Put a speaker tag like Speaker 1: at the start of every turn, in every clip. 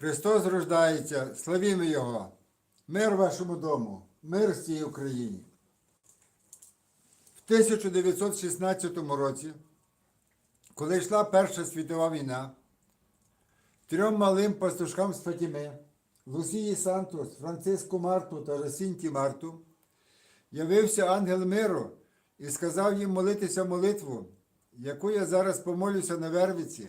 Speaker 1: Христос рождається, славімо Його! Мир вашому дому, мир всій Україні. В 1916 році, коли йшла Перша світова війна, трьом малим пастушкам з Фатіми, Лусії Сантос, Франциску Марту та Жасінті Марту, явився ангел миру і сказав їм молитися молитву, яку я зараз помолюся на Вервиці,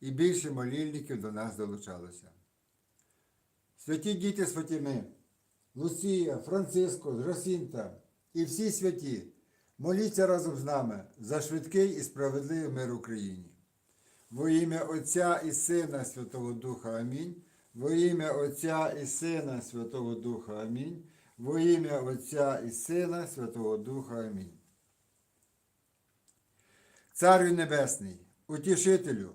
Speaker 1: і більше молільників до нас долучалося. Святі діти з Фатіми, Лусія, Франциско, Жасінта і всі святі, моліться разом з нами за швидкий і справедливий мир Україні. Во ім'я Отця і Сина Святого Духа Амінь. Во ім'я Отця і Сина Святого Духа Амінь. Во ім'я Отця і Сина Святого Духа Амінь. Царю Небесний, утішителю,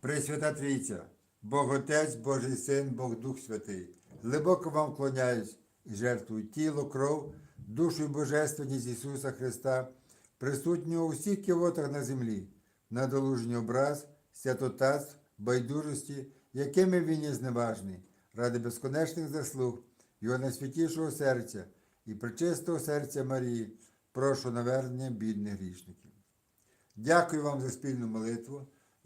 Speaker 1: Пресвята Трійця, Бог Отець, Божий Син, Бог Дух Святий, глибоко вам вклоняюсь і жертвую тіло, кров, душу і божественність Ісуса Христа, присутнього у всіх кивотах на землі, на долужній образ, святотатств, байдужості, якими він є зневажний, ради безконечних заслуг, Його найсвятішого серця і причистого серця Марії, прошу навернення бідних грішників. Дякую вам за спільну молитву.